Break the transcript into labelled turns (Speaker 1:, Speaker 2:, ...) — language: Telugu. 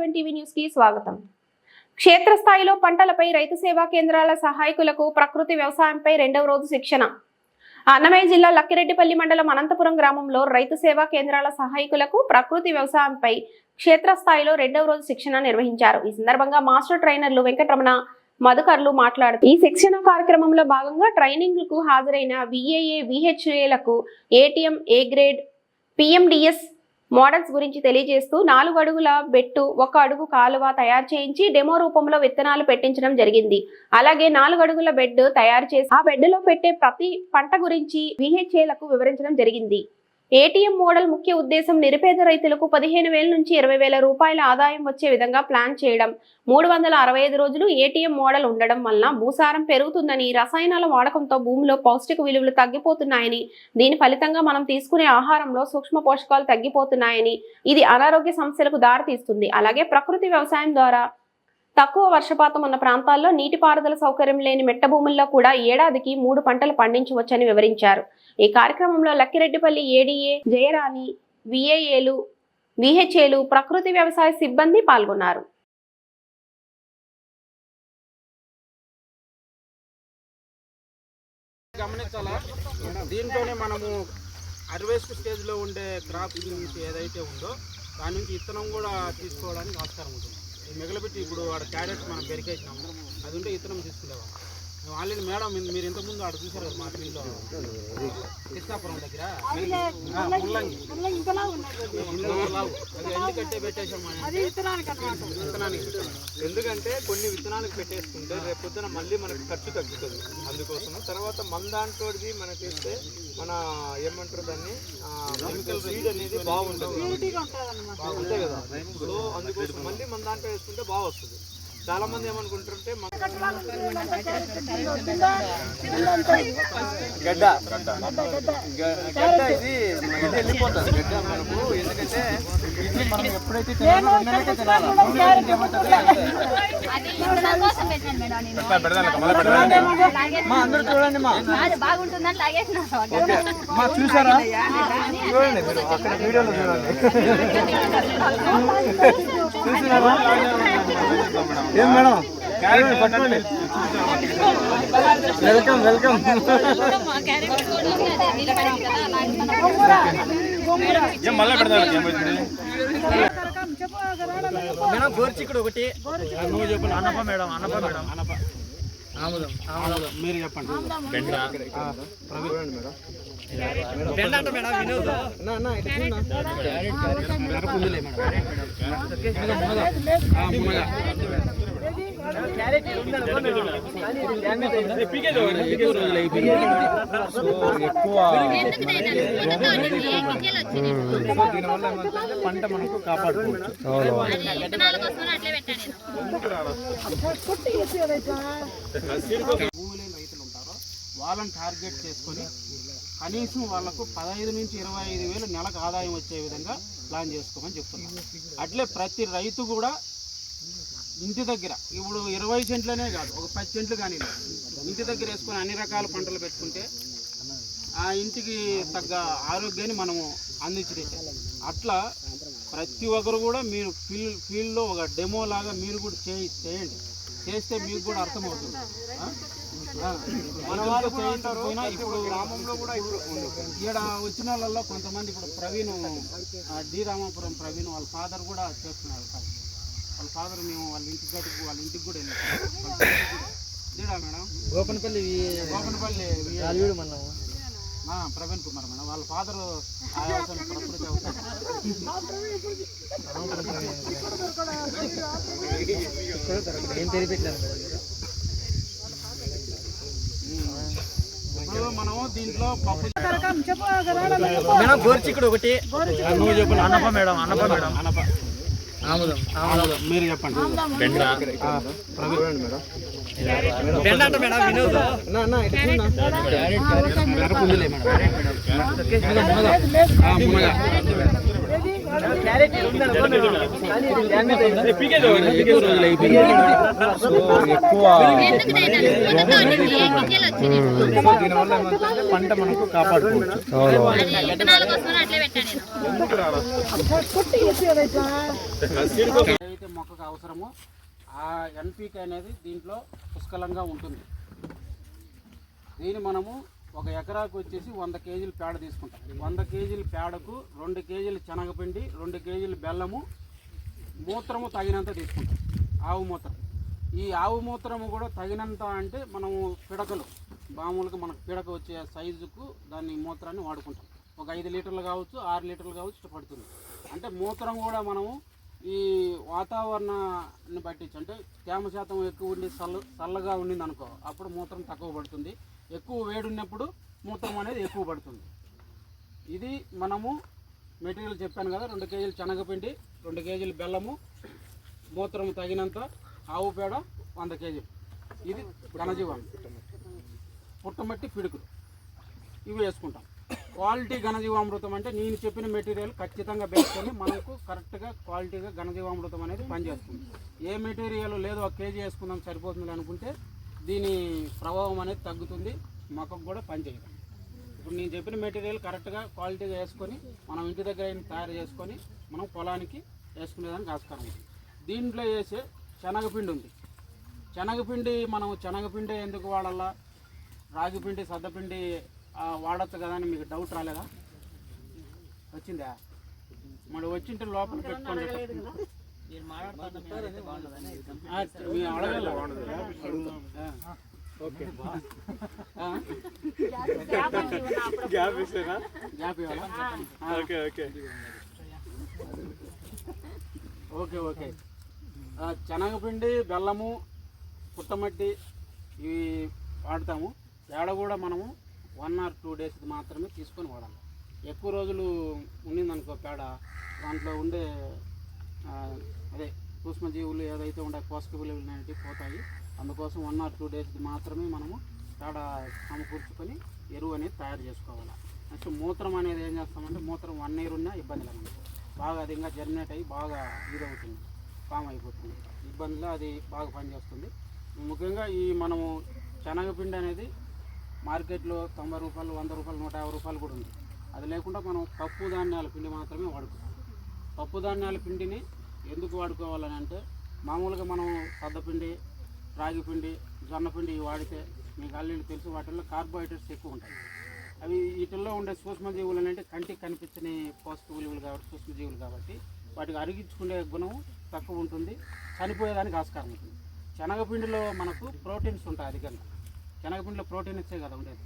Speaker 1: సెవెన్ టీవీ న్యూస్కి స్వాగతం. క్షేత్రస్థాయిలో పంటలపై రైతు సేవా కేంద్రాల సహాయకులకు ప్రకృతి వ్యవసాయంపై రెండవ రోజు శిక్షణ. అన్నమయ్య జిల్లా లక్కిరెడ్డిపల్లి మండలం అనంతపురం గ్రామంలో రైతు సేవా కేంద్రాల సహాయకులకు ప్రకృతి వ్యవసాయంపై క్షేత్రస్థాయిలో రెండవ రోజు శిక్షణ నిర్వహించారు. ఈ సందర్భంగా మాస్టర్ ట్రైనర్లు వెంకటరమణ మధుకర్లు మాట్లాడుతూ ఈ శిక్షణ కార్యక్రమంలో భాగంగా ట్రైనింగ్కు హాజరైన VAA విహెచ్ఏలకు ATM A grade PMDS models గురించి తెలియజేస్తూ నాలుగు అడుగుల బెట్టు ఒక అడుగు కాలువ తయారు చేయించి డెమో రూపంలో విత్తనాలు పెట్టించడం జరిగింది. అలాగే నాలుగు అడుగుల బెడ్ తయారు చేసి ఆ బెడ్లో పెట్టే ప్రతి పంట గురించి విహెచ్ఏలకు వివరించడం జరిగింది. ఏటీఎం మోడల్ ముఖ్య ఉద్దేశం నిరుపేద రైతులకు పదిహేను వేల నుంచి ఇరవై వేల రూపాయల ఆదాయం వచ్చే విధంగా ప్లాన్ చేయడం. మూడు వందల అరవై ఐదు రోజులు ఏటీఎం మోడల్ ఉండడం వలన భూసారం పెరుగుతుందని రసాయనాల వాడకంతో భూమిలో పౌష్టిక విలువలు తగ్గిపోతున్నాయని దీని ఫలితంగా మనం తీసుకునే ఆహారంలో సూక్ష్మ పోషకాలు తగ్గిపోతున్నాయని ఇది అనారోగ్య సమస్యలకు దారితీస్తుంది. అలాగే ప్రకృతి వ్యవసాయం ద్వారా తక్కువ వర్షపాతం ఉన్న ప్రాంతాల్లో నీటిపారుదల సౌకర్యం లేని మెట్ట భూముల్లో కూడా ఏడాదికి మూడు పంటలు పండించవచ్చని వివరించారు. ఈ కార్యక్రమంలో లక్కిరెడ్డిపల్లి ఏడీఏ జయరాణి విఏఏలు విహెచ్ఏలు ప్రకృతి వ్యవసాయ సిబ్బంది పాల్గొన్నారు.
Speaker 2: గమనించాలా? దీంట్లోనే మనము అర్వేస్ట్ స్టేజ్లో ఉండే క్రాప్ నుంచి ఏదైతే ఉందో దాని నుంచి ఇత్తనం కూడా తీసుకోవడానికి ఆస్కారం ఉంటుంది. ఈ మిగలబెట్టి ఇప్పుడు ఆడ క్యారెట్ మనం పెరికేసినాము అది ఉంటే ఇత్తనం తీసుకునేవాళ్ళం. ఆల్రెడీ మేడం మీరు- ఇంతకుముందు ఆడ చూసారు మా ఫీల్డ్లో కృష్ణాపురం దగ్గర? ముల్లంగి ఎందుకంటే పెట్టేసాం మనం విత్తనానికి
Speaker 3: ఎందుకంటే కొన్ని విత్తనాలకు పెట్టేసుకుంటే రేపు పొద్దున మళ్ళీ మనకి ఖర్చు తగ్గుతుంది. అందుకోసం తర్వాత మన దాంట్లోది మనకి ఇస్తే మన ఏమంటారు దాన్ని? కెమికల్ సీడ్ అనేది బాగుంటుంది. అంతే కదా. సో అందుకోసం మళ్ళీ మన దాంట్లో వేసుకుంటే బాగా వస్తుంది చాలా మంది ఏమనుకుంటారంటే మన గడ్డ గడ్డ ఇది ఇది వెళ్ళిపోతుంది. గడ్డ మనకు ఎందుకంటే ఇది మనం ఎప్పుడైతే. మా అందరూ చూడండి మా.
Speaker 4: అది బాగుంటుందని లాగేసిన
Speaker 3: మా చూసారా? చూడండి మీరు. అక్కడ వీడియోలో చూడండి. చూసినారా? ఏం మేడం? Welcome welcome. మేడం గోర్చిక్కుడు ఒకటి. నువ్వు చెప్పు. అన్నప మేడం అన్నప మేడం. అన్నప ఆముదం ఆముదం.
Speaker 2: మీరు చెప్పండి.
Speaker 3: బెండ. అంట మేడం. వినోద్. నా నా
Speaker 2: మేడం ఆ, మునగ.
Speaker 3: పంట మనకు కాపాడుకోవచ్చు.
Speaker 4: విత్తనాల
Speaker 2: రైతులు ఉంటారో. వాళ్ళని టార్గెట్ చేసుకొని కనీసం వాళ్ళకు పదహైదు నుంచి ఇరవై ఐదు వేలు నెలకు ఆదాయం వచ్చే విధంగా ప్లాన్ చేసుకోమని చెప్తున్నాం. అట్లే ప్రతి రైతు కూడా ఇంటి దగ్గర ఇప్పుడు ఇరవై సెంట్లనే కాదు ఒక పది సెంట్లు కానీ ఇంటి దగ్గర వేసుకొని అన్ని రకాల పంటలు పెట్టుకుంటే ఆ ఇంటికి తగ్గ ఆరోగ్యాన్ని మనము అందించడం అట్లా ప్రతి ఒక్కరు కూడా మీరు ఫీల్డ్ ఫీల్డ్లో ఒక డెమో లాగా మీరు కూడా చేయి చేయండి. చేస్తే మీకు కూడా అర్థమవుతుంది. మన వాళ్ళు ఇప్పుడు గ్రామంలో కూడా ఇక్కడ వచ్చిన వాళ్ళలో కొంతమంది ఇప్పుడు ప్రవీణ్ ఆ, డి రామాపురం ప్రవీణ్ వాళ్ళ ఫాదర్ కూడా చేస్తున్నారు. వాళ్ళ ఫాదర్ మేము వాళ్ళ ఇంటికి గట్టుకు వాళ్ళ ఇంటికి కూడా వెళ్ళాం. మేడం?
Speaker 3: గోపనపల్లి
Speaker 2: గోపనపల్లి ప్రవీణ్ కుమార్ మేడం. వాళ్ళ ఫాదర్ ఇప్పుడు మనము దీంట్లో పప్పు
Speaker 3: మేడం గోర్చిక్కుడు ఒకటి.
Speaker 2: నువ్వు చెప్పు
Speaker 3: అన్నప మేడం అన్నప మేడం.
Speaker 2: అనప
Speaker 3: ఆముదం
Speaker 2: ఆముదం. మీరు చెప్పండి.
Speaker 3: ప్రవీణ్. మేడం పంట మనకు
Speaker 2: ఏదైతే మొక్కకు అవసరమో ఆ ఎన్పిక అనేది దీంట్లో పుష్కలంగా ఉంటుంది. దీన్ని మనము ఒక ఎకరాకు వచ్చేసి వంద కేజీలు పేడ తీసుకుంటాం. వంద కేజీల పేడకు రెండు కేజీలు శనగపిండి రెండు కేజీలు బెల్లము మూత్రము తగినంత తీసుకుంటాం. ఆవు మూత్రం. ఈ ఆవు మూత్రము కూడా తగినంత అంటే మనము పిడకలు మామూలుగా మనకు పిడక వచ్చే సైజుకు దాన్ని మూత్రాన్ని వాడుకుంటాం. ఒక ఐదు లీటర్లు కావచ్చు ఆరు లీటర్లు కావచ్చు ఇష్టపడుతుంది. అంటే మూత్రం కూడా మనము ఈ వాతావరణాన్ని బట్టించి అంటే తేమ శాతం ఎక్కువ ఉండి చల్ల చల్లగా ఉండింది అనుకో అప్పుడు మూత్రం తక్కువ పడుతుంది. ఎక్కువ వేడి ఉన్నప్పుడు మూత్రం అనేది ఎక్కువ పడుతుంది. ఇది మనము మెటీరియల్ చెప్పాను కదా రెండు కేజీలు శనగపిండి రెండు కేజీలు బెల్లము మూత్రం తగినంత ఆవు పేడ వంద కేజీలు. ఇది ఘనజీవం పుట్టమట్టి పిడుకులు ఇవి వేసుకుంటాం. క్వాలిటీ ఘనజీవామృతం అంటే నేను చెప్పిన మెటీరియల్ ఖచ్చితంగా పెట్టుకొని మనకు కరెక్ట్గా క్వాలిటీగా ఘనజీవామృతం అనేది పనిచేస్తుంది. ఏ మెటీరియల్ లేదు ఒక కేజీ వేసుకుందాం సరిపోతుంది అనుకుంటే దీని ప్రభావం అనేది తగ్గుతుంది మొక్కకు కూడా పనిచేయదు. ఇప్పుడు నేను చెప్పిన మెటీరియల్ కరెక్ట్గా క్వాలిటీగా వేసుకొని మనం ఇంటి దగ్గర అయిన తయారు చేసుకొని మనం పొలానికి వేసుకునేదానికి ఆస్కారం ఉంది. దీంట్లో వేసే శనగపిండి ఉంది. శనగపిండి మనం శనగపిండి ఎందుకు వాడాలా? రాగిపిండి సద్దపిండి వాడొచ్చు కదా అని మీకు డౌట్ రాలేదా? వచ్చిందా? మరి వచ్చింటే లోపల పెట్టుకోండి?
Speaker 3: Gap ఇస్తేనా
Speaker 2: gap.
Speaker 3: Okay okay.
Speaker 2: Okay okay. ఆ, శనగపిండి బెల్లము పుట్టమట్టి ఇవి వాడతాము. పేడ కూడా మనము వన్ ఆర్ టూ డేస్ మాత్రమే తీసుకొని వాడాలి. ఎక్కువ రోజులు ఉండిందనుకో పేడ దాంట్లో ఉండే అదే సూక్ష్మజీవులు ఏదైతే ఉండే పోషక విలువలు అనేవి పోతాయి. అందుకోసం వన్ ఆర్ టూ డేస్ మాత్రమే మనము పేడ సమకూర్చుకొని ఎరువు అనేది తయారు చేసుకోవాలి. నెక్స్ట్ మూత్రం అనేది ఏం చేస్తామంటే మూత్రం వన్ ఇయర్ ఉన్నా ఇబ్బంది లేదు బాగా అది ఇంకా జర్నేట్ అయ్యి బాగా ఇదవుతుంది ఫామ్ అయిపోతుంది. ఇబ్బందిలో అది బాగా పనిచేస్తుంది. ముఖ్యంగా ఈ మనము శనగపిండి అనేది మార్కెట్లో తొంభై రూపాయలు వంద రూపాయలు నూట యాభై రూపాయలు కూడా ఉంది. అది లేకుండా మనం పప్పు ధాన్యాల పిండి మాత్రమే వాడుకోవాలి. పప్పు ధాన్యాల పిండిని ఎందుకు వాడుకోవాలని అంటే మామూలుగా మనం సద్దపిండి రాగి పిండి జొన్న పిండి వాడితే మీకు ఆల్రెడీ తెలుసు వాటిల్లో కార్బోహైడ్రేట్స్ ఎక్కువ ఉంటాయి. అవి వీటిల్లో ఉండే సూక్ష్మజీవులు అంటే కంటికి కనిపించని పోషక విలువలు కాబట్టి సూక్ష్మజీవులు కాబట్టి వాటికి అరిగించుకునే గుణం తక్కువ ఉంటుంది చనిపోయేదానికి ఆస్కారం ఉంటుంది. శనగపిండిలో మనకు ప్రోటీన్స్ ఉంటాయి అధికంగా. శనగపిండిలో ప్రోటీన్ ఇచ్చే కదా ఉండేది.